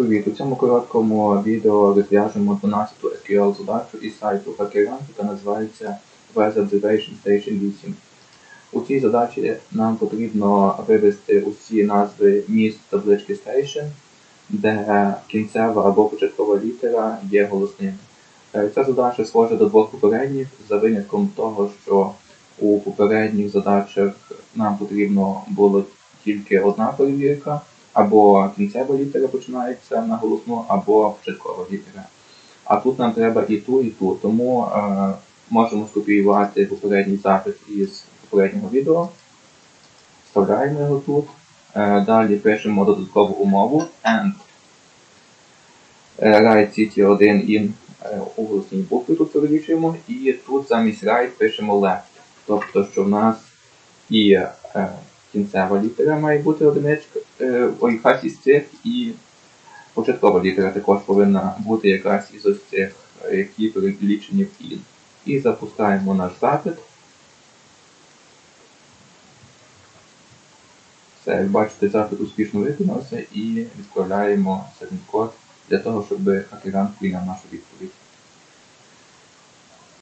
Привіт! У цьому короткому відео розв'яжемо 12-ту SQL задачу із сайту HackerRank, яка називається Web Observation Station 8. У цій задачі нам потрібно вивести усі назви міст таблички Station, де кінцева або початкова літера є голосними. Е, Ця задача схожа до двох попередніх, за винятком того, що у попередніх задачах нам потрібно було тільки одна перевірка, або кінцева літера починається на голосну, або початкова літера. А тут нам треба і ту, і ту. Тому е, можемо скопіювати попередній запит із попереднього відео. Вставляємо його тут. Е, далі пишемо додаткову умову and е, write city1 in е, у голосній букві тут перелічуємо. І тут замість write пишемо left. Тобто, що в нас і е, кінцева літера має бути одиничка, якась із цих, і початкова літера також повинна бути якась із ось цих, е, які перелічені в in. І запускаємо наш запит. Все, як бачите, запит успішно виконався і відправляємо сервіс код для того, щоб хакеран прийняв нашу відповідь.